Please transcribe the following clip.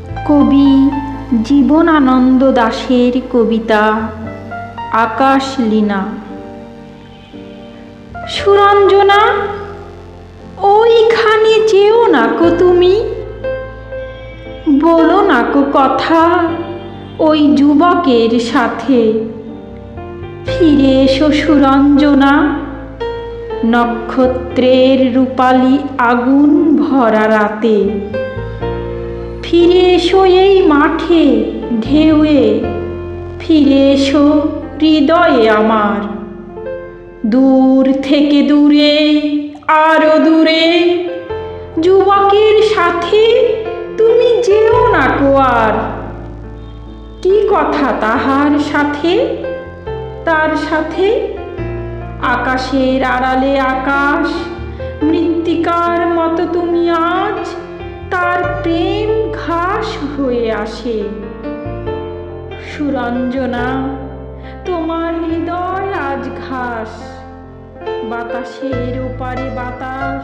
কবি জীবনানন্দ দাশের কবিতা আকাশ লীনা। সুরঞ্জনা, ওইখানে যেও না কো তুমি। বলো না কো কথা ওই যুবকের সাথে। ফিরে এসো সুরঞ্জনা, নক্ষত্রের রূপালি আগুন ভরা রাতে। ফিরে এসো এই মাঠে, ঢেউয়ে। ফিরে এসো হৃদয়ে আমার। দূর থেকে দূরে, আরও দূরে। যুবকের সাথে তুমি যেও না কো আর। কি কথা তাহার সাথে? তার সাথে? আকাশের আড়ালে আকাশ, মৃত্তিকার আসে। সুরঞ্জনা তোমার হৃদয় আজ ঘাস। বাতাসের ওপারে বাতাস।